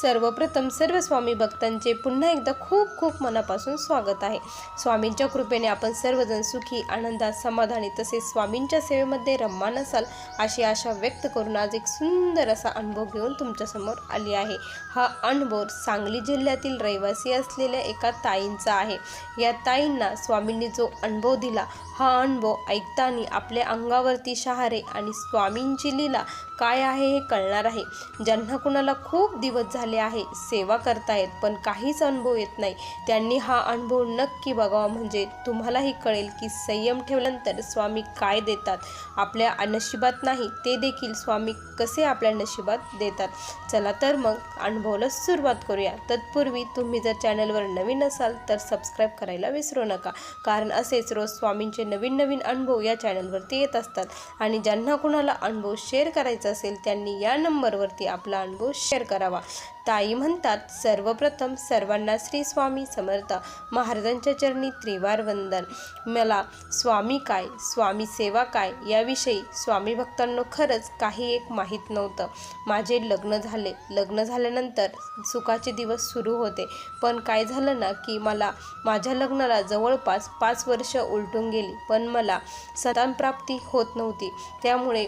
सर्वप्रथम सर्व स्वामी भक्तांचे पुन्हा एकदा खूप खूप मनापासून स्वागत आहे. स्वामींच्या कृपेने आपण सर्वजण सुखी आनंदात समाधानी तसेच स्वामींच्या सेवेमध्ये रम्मान असाल अशी आशा व्यक्त करून आज एक सुंदर असा अनुभव घेऊन तुमच्यासमोर आली आहे. हा अनुभव सांगली जिल्ह्यातील रहिवासी असलेल्या एका ताईंचा आहे. या ताईंना स्वामींनी जो अनुभव दिला हा अनुभव ऐकताना आपल्या अंगावरती शहारे आणि स्वामींची लीला काय आहे हे कळणार आहे. ज्यांना कुणाला खूप दिवस झाले आहे. सेवा करतायत पण काहीच अनुभव येत नाही. त्यांनी हा अनुभव नक्की बघावा. म्हणजे तुम्हालाही कळेल की संयम ठेवल्यानंतर स्वामी काय देतात. आपल्या नशिबात नाही ते देखील स्वामी कसे आपल्या नशिबात देतात. चला तर मग अनुभवाला सुरुवात करूया. तत्पूर्वी तुम्ही जर चॅनलवर नवीन असाल तर सबस्क्राईब करायला विसरू नका. कारण असेच रोज स्वामींचे नवीन नवीन अनुभव या चॅनलवरती येत असतात. आणि ज्यांना कुणाला अनुभव शेअर करायचा असेल त्यांनी या नंबरवरती आपला अनुभव शेअर करावा. ताई म्हणतात सर्वप्रथम सर्वांना श्री स्वामी समर्थ. महाराजांच्या चरणी त्रिवार वंदन. मला स्वामी काय स्वामी सेवा काय याविषयी स्वामी भक्तांनो खरंच काही एक माहीत नव्हतं. माझे लग्न झाले. लग्न झाल्यानंतर सुखाचे दिवस सुरू होते. पण काय झालं ना की मला माझ्या लग्नाला जवळपास पाच वर्ष उलटून गेली. पण मला संतानप्राप्ती होत नव्हती. त्यामुळे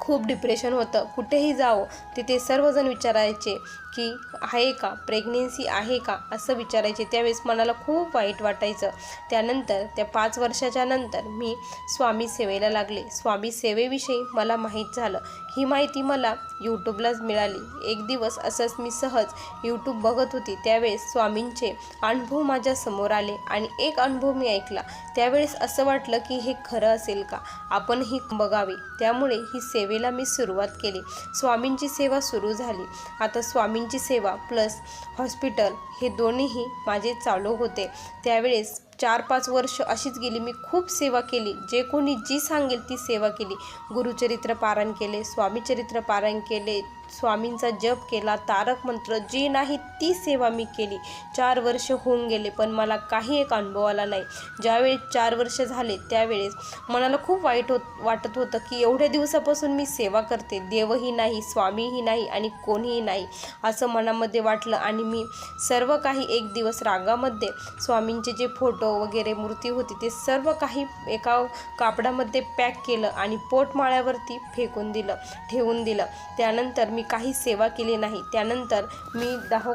खूप डिप्रेशन होतं. कुठेही जावं तिथे सर्वजण विचारायचे की आहे का? प्रेग्नेन्सी आहे का? असं विचारायचे. त्यावेळेस मनाला खूप वाईट वाटायचं. त्यानंतर त्या पाच वर्षाच्या नंतर मी स्वामी सेवेला लागले. स्वामी सेवेविषयी मला माहीत झालं. ही माहिती मला यूट्यूबलाच मिळाली. एक दिवस असंच मी सहज यूट्यूब बघत होती. त्यावेळेस स्वामींचे अनुभव माझ्यासमोर आले आणि एक अनुभव मी ऐकला. त्यावेळेस असं वाटलं की हे खरं असेल का? आपणही बघावे. त्यामुळे ही सेवेला मी सुरुवात केली. स्वामींची सेवा सुरू झाली. आता स्वामींची सेवा प्लस हॉस्पिटल हे दोन्हीही माझे चालू होते. त्यावेळेस चार पाच वर्ष अशीच गेली. मी खूप सेवा केली. जे कोणी जी सांगेल ती सेवा केली. गुरुचरित्र पारायण केले स्वामीचरित्र पारायण केले स्वामींचा जप केला तारक मंत्र जी नाही ती सेवा मी केली. चार वर्ष होऊन गेले पण मला काही एक अनुभव आला नाही. ज्यावेळेस चार वर्ष झाले त्यावेळेस मनाला खूप वाईट होत वाटत होतं की एवढ्या दिवसापासून मी सेवा करते. देवही नाही स्वामीही नाही आणि कोणीही नाही असं मनामध्ये वाटलं आणि मी सर्व काही एक दिवस रागामध्ये स्वामींचे जे फोटो वगैरे मूर्ती होती ते सर्व काही एका कापडामध्ये पॅक केलं आणि पोटमाळ्यावरती फेकून दिलं ठेवून दिलं. त्यानंतर मी काही सेवा केली नाही. त्यानंतर मी दहा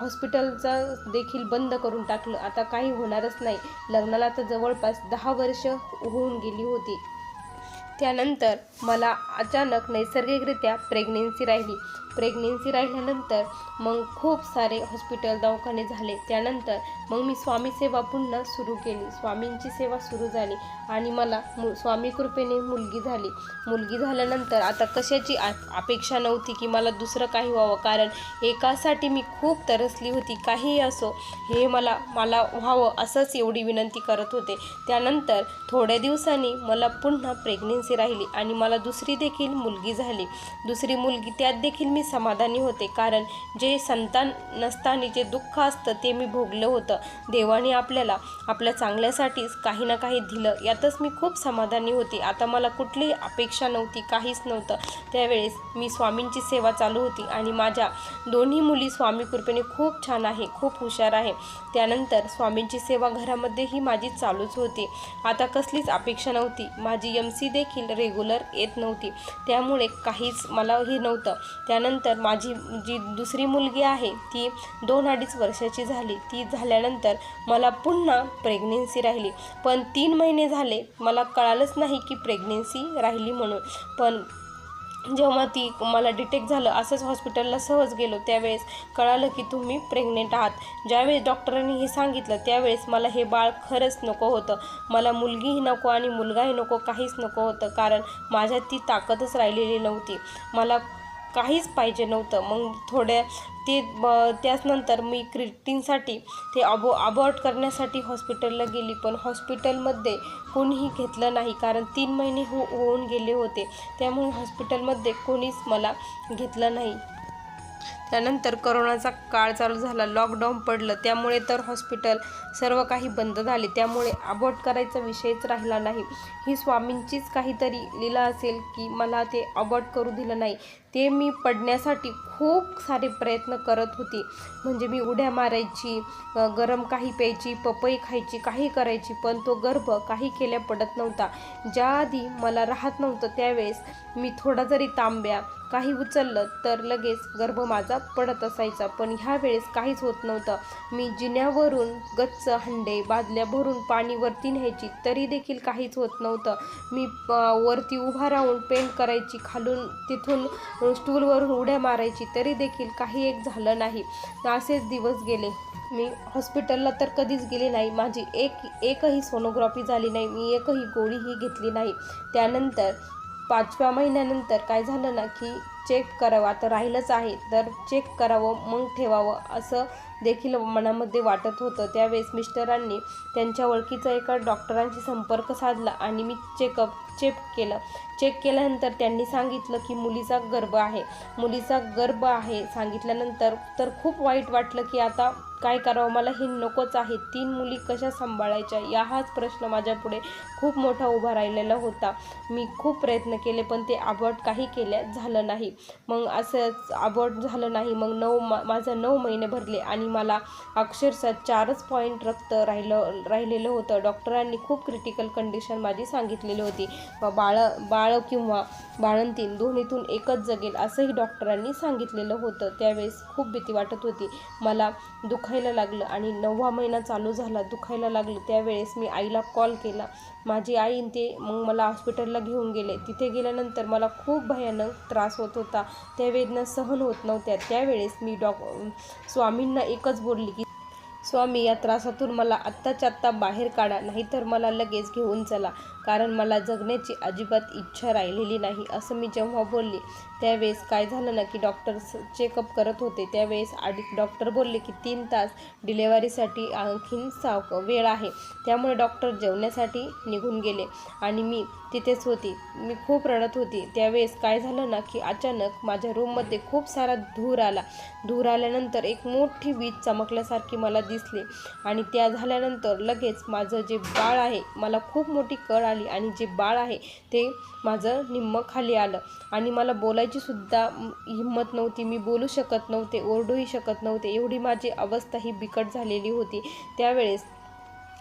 हॉस्पिटलचं देखील बंद करून टाकलं. आता काही होणारच नाही. लग्नाला तर जवळपास दहा वर्ष होऊन गेली होती. त्यानंतर मला अचानक नैसर्गिकरित्या प्रेग्नेन्सी राहिली. प्रेग्नेन्सी राहिल्यानंतर मग खूप सारे हॉस्पिटल दवाखाने झाले. त्यानंतर मग मी स्वामी सेवा पुन्हा सुरू केली. स्वामींची सेवा सुरू झाली आणि मला मु स्वामी कृपेने मुलगी झाली. मुलगी झाल्यानंतर आता कशाची आ अपेक्षा नव्हती की मला दुसरं काही व्हावं. कारण एकासाठी मी खूप तरसली होती. काहीही असो हे मला मला व्हावं असंच एवढी विनंती करत होते. त्यानंतर थोड्या दिवसांनी मला पुन्हा प्रेग्नेन्सी राहिली आणि मला दुसरी देखील मुलगी झाली. दुसरी मुलगी त्यात देखील मी समाधानी होते. कारण जे संतान नसताना जे दुःख असतं ते मी भोगलं होतं. देवाने आपल्याला आपल्या चांगल्यासाठीच काही ना काही दिलं. यातच मी खूप समाधानी होती. आता मला कुठलीही अपेक्षा नव्हती काहीच नव्हतं. त्यावेळेस मी स्वामींची सेवा चालू होती आणि माझ्या दोन्ही मुली स्वामी कृपेने खूप छान आहे खूप हुशार आहे. त्यानंतर स्वामींची सेवा घरामध्येही माझी चालूच होती. आता कसलीच अपेक्षा नव्हती. माझी एम सी देखील देखील रेग्युलर येत नव्हती. त्यामुळे काहीच मला हे नव्हतं. त्यानंतर माझी जी दुसरी मुलगी आहे ती दोन अडीच वर्षाची झाली. ती झाल्यानंतर मला पुन्हा प्रेग्नेन्सी राहिली. पण तीन महिने झाले मला कळालंच नाही की प्रेग्नेन्सी राहिली म्हणून. पण जेव्हा ती मला डिटेक्ट झालं असंच हॉस्पिटलला सहज गेलो त्यावेळेस कळालं की तुम्ही प्रेग्नेंट आहात. ज्यावेळेस डॉक्टरांनी हे सांगितलं त्यावेळेस मला हे बाळ खरंच नको होतं. मला मुलगीही नको आणि मुलगाही नको काहीच नको होतं कारण माझ्यात ती ताकदच राहिलेली नव्हती. मला काहीच पाहिजे नव्हतं. मग थोड्या ते त्याचनंतर मी क्रिटीनसाठी ते अबो अबॉर्ट करण्यासाठी हॉस्पिटलला गेली. पण हॉस्पिटलमध्ये कोणीही घेतलं नाही. कारण तीन महिने हो होऊन गेले होते. त्यामुळे हॉस्पिटलमध्ये कोणीच मला घेतलं नाही. त्यानंतर करोनाचा काळ चालू झाला. लॉकडाऊन पडलं. त्यामुळे तर हॉस्पिटल सर्व काही बंद झाले. त्यामुळे अबॉर्ट करायचा विषयच राहिला नाही. ही स्वामींचीच काहीतरी लीला असेल की मला ते अबॉर्ट करू दिलं नाही. ते मी पडण्यासाठी खूप सारे प्रयत्न करत होती. म्हणजे मी उड्या मारायची गरम काही प्यायची पपई खायची काही करायची पण तो गर्भ काही केल्या पडत नव्हता. ज्या आधी मला राहत नव्हतं त्यावेळेस मी थोडा जरी तांब्या काही उचललं तर लगेच गर्भ माझा पडत असायचा. पण ह्यावेळेस काहीच होत नव्हतं. मी जिन्यावरून गच्च हंडे बादल्या भरून पाणी वरती न्यायची तरी देखील काहीच होत नव्हतं. मी वरती उभा राहून पेंट करायची खालून तिथून स्टूलवरून उड्या मारायची तरी देखील काही एक झालं नाही. असेच दिवस गेले. मी हॉस्पिटलला तर कधीच गेले नाही. माझी एक एकही सोनोग्राफी झाली नाही. मी एकही गोळीही घेतली नाही. त्यानंतर पाचव्या महिन्यानंतर काय झालं ना की चेक करावं. आता राहिलंच आहे. तर चेक करावं मग ठेवावं असं देखील मनामध्ये वाटत होतं. त्यावेळेस मिस्टरांनी त्यांच्या ओळखीचा एका डॉक्टरांशी संपर्क साधला आणि मी चेकअप चेक केलं. चेक केल्यानंतर त्यांनी सांगितलं की मुलीचा गर्भ आहे. मुलीचा गर्भ आहे सांगितल्यानंतर तर खूप वाईट वाटलं की आता काय करावं? मला हे नकोच आहे. तीन मुली कशा सांभाळायच्या? या हाच प्रश्न माझ्यापुढे खूप मोठा उभा राहिलेला होता. मी खूप प्रयत्न केले पण ते अबॉर्ट काही केल्या झालं नाही. मग असंच अबॉर्ट झालं नाही. मग नऊ मा माझं नऊ महिने भरले आणि मला अक्षरशः चारच पॉईंट रक्त राहिलं राहिलेलं होतं. डॉक्टरांनी खूप क्रिटिकल कंडिशन माझी सांगितलेली होती. व बाळ बाळ किंवा बाळंतीन दोन्हीतून एकच जगेल असंही डॉक्टरांनी सांगितलेलं होतं. त्यावेळेस खूप भीती वाटत होती. मला दुखायला लागलं आणि नववा महिना चालू झाला दुखायला लागलं. त्यावेळेस मी आईला कॉल केला. माझी आई ते मग मला हॉस्पिटलला घेऊन गेले. तिथे गेल्यानंतर मला खूप भयानक त्रास होत होता. त्या वेदना सहन होत नव्हत्या. त्यावेळेस मी डॉ स्वामींना एकच बोलली की स्वामी या त्रासातून मला आत्ताच्या आत्ता बाहेर काढा नाहीतर मला लगेच घेऊन चला कारण मला जगण्याची अजिबात इच्छा राहिलेली नाही असं मी जेव्हा बोलले त्यावेळेस काय झालं ना की डॉक्टर चेकअप करत होते त्यावेळेस आडी डॉक्टर बोलले की तीन तास डिलेवरीसाठी आणखीन साव वेळ आहे त्यामुळे डॉक्टर जेवण्यासाठी निघून गेले आणि मी तिथेच होती मी खूप रडत होती त्यावेळेस काय झालं ना की अचानक माझ्या रूममध्ये खूप सारा धूर आला धूर आल्यानंतर एक मोठी वीज चमकल्यासारखी मला दिसली आणि त्या झाल्यानंतर लगेच माझं जे बाळ आहे मला खूप मोठी कळ आली आणि जे बाळ आहे ते माझं निम्म खाली आलं. आणि मला बोलायची सुद्धा हिंमत नव्हती. मी बोलू शकत नव्हते ओरडूही शकत नव्हते. एवढी माझी अवस्था ही बिकट झालेली होती. त्यावेळेस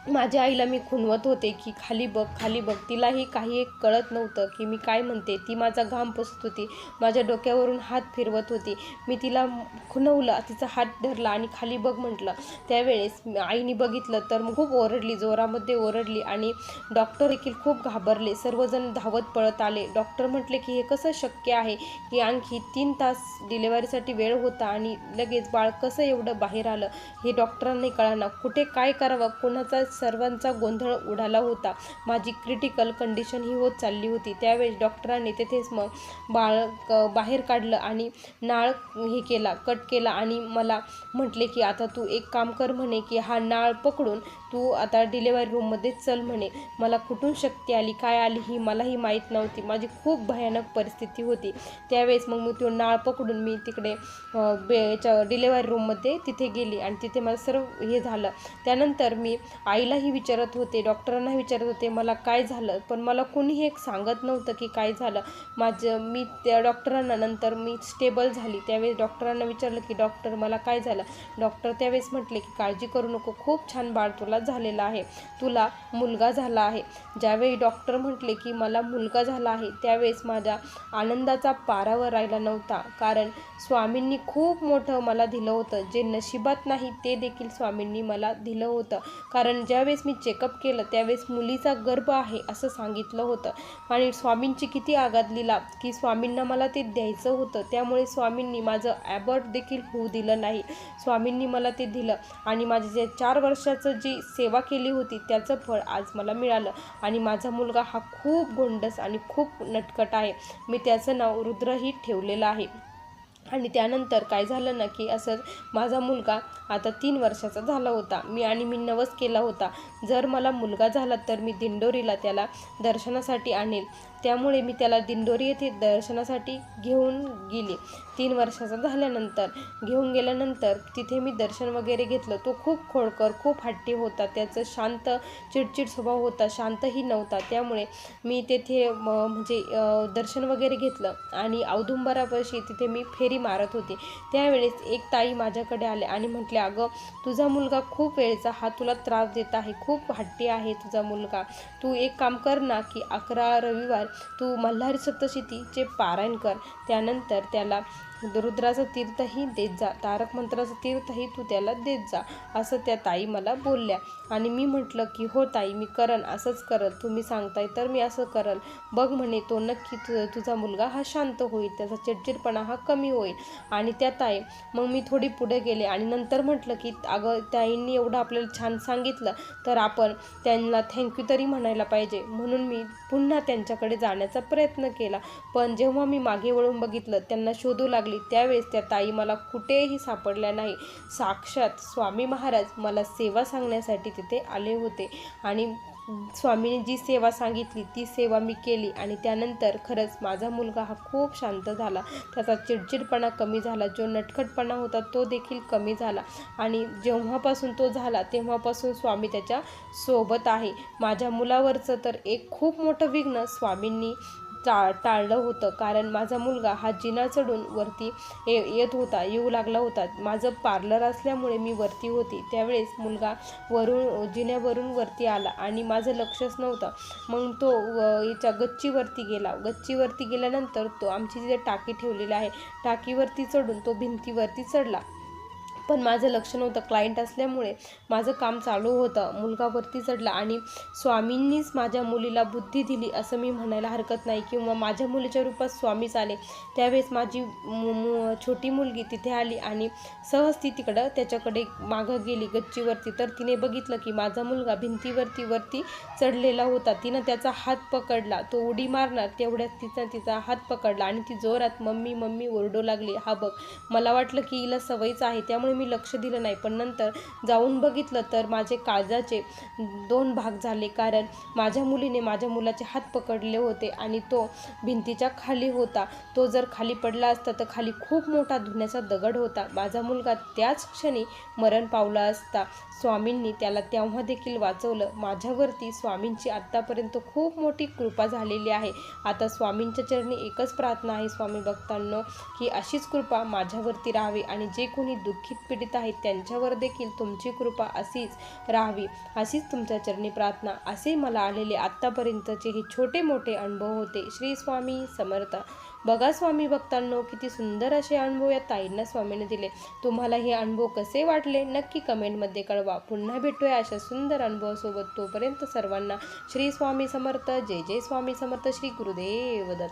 माझ्या आईला मी खुणवत होते की खाली बघ खाली बघ. तिलाही काही एक कळत नव्हतं की मी काय म्हणते. ती माझा घाम पुसत होती. माझ्या डोक्यावरून हात फिरवत होती. मी तिला खुणवलं तिचा हात धरला आणि खाली बघ म्हटलं. त्यावेळेस आईने बघितलं तर खूप ओरडली जोरामध्ये ओरडली आणि डॉक्टर देखील खूप घाबरले. सर्वजण धावत पळत आले. डॉक्टर म्हटले की हे कसं शक्य आहे की आणखी तीन तास डिलेवरीसाठी वेळ होता आणि लगेच बाळ कसं एवढं बाहेर आलं? हे डॉक्टरांनी कळाना. कुठे काय करावं? कोणाचा सर्वांचा गोंधळ उडाला होता. माझी क्रिटिकल कंडिशन ही होत चालली होती. त्यावेळेस डॉक्टरांनी तेथेच मग बाळ बाहेर काढलं आणि नाळ हे केला कट केला आणि मला म्हटले की आता तू एक काम कर म्हणे की हा नाळ पकडून तू आता डिलेवरी रूममध्ये चल म्हणे. मला कुठून शक्ती आली काय आली ही मलाही माहीत नव्हती. माझी खूप भयानक परिस्थिती होती. त्यावेळेस मग मी तो नाळ पकडून मी तिकडे बे याच्या डिलेवरी रूममध्ये तिथे गेली आणि तिथे मला सर्व हे झालं. त्यानंतर मी आईलाही विचारत होते डॉक्टरांना विचारत होते मला काय झालं? पण मला कोणीही एक सांगत नव्हतं की काय झालं. माझं मी त्या डॉक्टरांना नंतर मी स्टेबल झाली. त्यावेळेस डॉक्टरांना विचारलं की डॉक्टर मला काय झालं? डॉक्टर त्यावेळेस म्हटले की काळजी करू नको. खूप छान बाळ तुला झालेला आहे. तुला मुलगा झाला आहे. ज्यावेळी डॉक्टर म्हटले की मला मुलगा झाला आहे त्यावेळेस माझ्या आनंदाचा पारावर राहिला नव्हता. कारण स्वामींनी खूप मोठं मला दिलं होतं. जे नशिबात नाही ते देखील स्वामींनी मला दिलं होतं. कारण ज्यावेळेस मी चेकअप केलं त्यावेळेस मुलीचा गर्भ आहे असं सांगितलं होतं. आणि स्वामींची किती आघात लिहिला की स्वामींना मला ते द्यायचं होतं. त्यामुळे स्वामींनी माझं ॲबर्ट देखील होऊ दिलं नाही. स्वामींनी मला ते दिलं. आणि माझे जे चार वर्षाचं जी सेवा केली होती त्याचं फळ आज मला मिळालं. आणि माझा मुलगा हा खूप गोंडस आणि खूप नटकट आहे. मी त्याचं नाव रुद्रही ठेवलेलं आहे. आणि त्यानंतर काय झालं ना की असं माझा मुलगा आता तीन वर्षाचा झाला होता. मी आणि मी नवस केला होता. जर मला मुलगा झाला तर मी दिंडोरीला त्याला दर्शनासाठी आणेल. त्यामुळे मी त्याला दिंडोरी येथे दर्शनासाठी घेऊन गेली. तीन वर्षाचा झाल्यानंतर घेऊन गेल्यानंतर तिथे मी दर्शन वगैरे घेतलं. तो खूप खोडकर खूप हट्टी होता. त्याचं शांत चिडचिड स्वभाव होता. शांतही नव्हता. त्यामुळे मी तेथे म्हणजे दर्शन वगैरे घेतलं आणि औदुंबरापाशी तिथे मी फेरी मारत होते. त्यावेळेस एक ताई माझ्याकडे आले आणि म्हटले अगं तुझा मुलगा खूप वेळचा हा तुला त्रास देत आहे. खूप हट्टी आहे तुझा मुलगा. तू एक काम कर ना की अकरा रविवार तू मल्हारी सप्तशतीचे पारायण कर. त्यानंतर त्याला रुद्राचं तीर्थही देत जा तारक मंत्राचं तीर्थही तू त्याला देत जा असं त्या ताई मला बोलल्या. आणि मी म्हटलं की हो ताई मी करन असंच करल. तुम्ही सांगताय तर मी असं करल. बघ म्हणे तो नक्की तु तुझा मुलगा हा शांत होईल त्याचा चिडचिडपणा हा कमी होईल. आणि त्या ताई मग मी थोडी पुढे गेले आणि नंतर म्हटलं की अगं ताईंनी एवढं आपल्याला छान सांगितलं तर आपण त्यांना थँक्यू तरी म्हणायला पाहिजे. म्हणून मी पुन्हा त्यांच्याकडे जाण्याचा प्रयत्न केला. पण जेव्हा मी मागे वळून बघितलं त्यांना शोधू लागले त्यावेळेस त्या ताई मला कुठेही सापडल्या नाही. साक्षात स्वामी महाराज मला सेवा सांगण्यासाठी तिथे आले होते आणि स्वामीने जी सेवा सांगितली ती सेवा मी केली आणि त्यानंतर खरंच माझा मुलगा हा खूप शांत झाला. त्याचा चिडचिडपणा कमी झाला. जो नटखटपणा होता तो देखील कमी झाला. आणि जेव्हापासून तो झाला तेव्हापासून स्वामी त्याच्या सोबत आहे. माझ्या मुलावरचं तर एक खूप मोठं विघ्न स्वामींनी टा टाळलं होतं. कारण माझा मुलगा हा जिना चढून वरती ये येत होता येऊ लागला होता. माझं पार्लर असल्यामुळे मी वरती होती. त्यावेळेस मुलगा वरून जिन्यावरून वरती आला आणि माझं लक्षच नव्हतं. मग तो व- याच्या गच्चीवरती गेला. गच्चीवरती गेल्यानंतर तो आमची जिथे टाकी ठेवलेली आहे. टाकीवरती चढून तो भिंतीवरती चढला. पण माझं लक्ष नव्हतं. क्लायंट असल्यामुळे माझं काम चालू होतं. मुलगा वरती चढला आणि स्वामींनीच माझ्या मुलीला बुद्धी दिली असं मी म्हणायला हरकत नाही. किंवा माझ्या मुलीच्या रूपात स्वामीच आले त्यावेळेस माझी मु- मु- छोटी मुलगी तिथे आली आणि सहज ती तिकडं त्याच्याकडे मागं गेली गच्चीवरती. तर तिने बघितलं की माझा मुलगा भिंतीवरती वरती चढलेला होता. तिनं त्याचा हात पकडला. तो उडी मारणार तेवढ्यात तिचा तिचा हात पकडला आणि ती जोरात मम्मी मम्मी ओरडू लागली. हा बघ मला वाटलं की हिला सवयीच आहे. त्यामुळे मी लक्ष दिलं नाही. पण नंतर जाऊन बघितलं तर माझे काळजाचे दोन भाग झाले. कारण माझ्या मुलीने माझ्या मुलाचे हात पकडले होते आणि तो भिंतीच्या खाली होता. तो जर खाली पडला असता तर खाली खूप मोठा धुण्याचा दगड होता. माझा मुलगा त्याच क्षणी मरण पावला असता. स्वामींनी त्याला तेव्हा देखील वाचवलं. माझ्यावरती स्वामींची आत्तापर्यंत खूप मोठी कृपा झालेली आहे. आता स्वामींच्या चरणी एकच प्रार्थना आहे स्वामी भक्तांनो की अशीच कृपा माझ्यावरती राहावी आणि जे कोणी दुःखी पीडित आहेत. त्यांच्यावर देखील तुमची कृपा अशीच राहावी अशीच तुमच्या चरणी प्रार्थना. असे मला आलेले आत्तापर्यंतचे हे छोटे मोठे अनुभव होते. श्री स्वामी समर्थ. बघा स्वामी भक्तांनो किती सुंदर असे अनुभव या ताईंना स्वामीने दिले. तुम्हाला हे अनुभव कसे वाटले? नक्की कमेंटमध्ये कळवा. पुन्हा भेटूया अशा सुंदर अनुभवासोबत. तोपर्यंत सर्वांना श्री स्वामी समर्थ. जय जय स्वामी समर्थ. श्री गुरुदेव दत्त.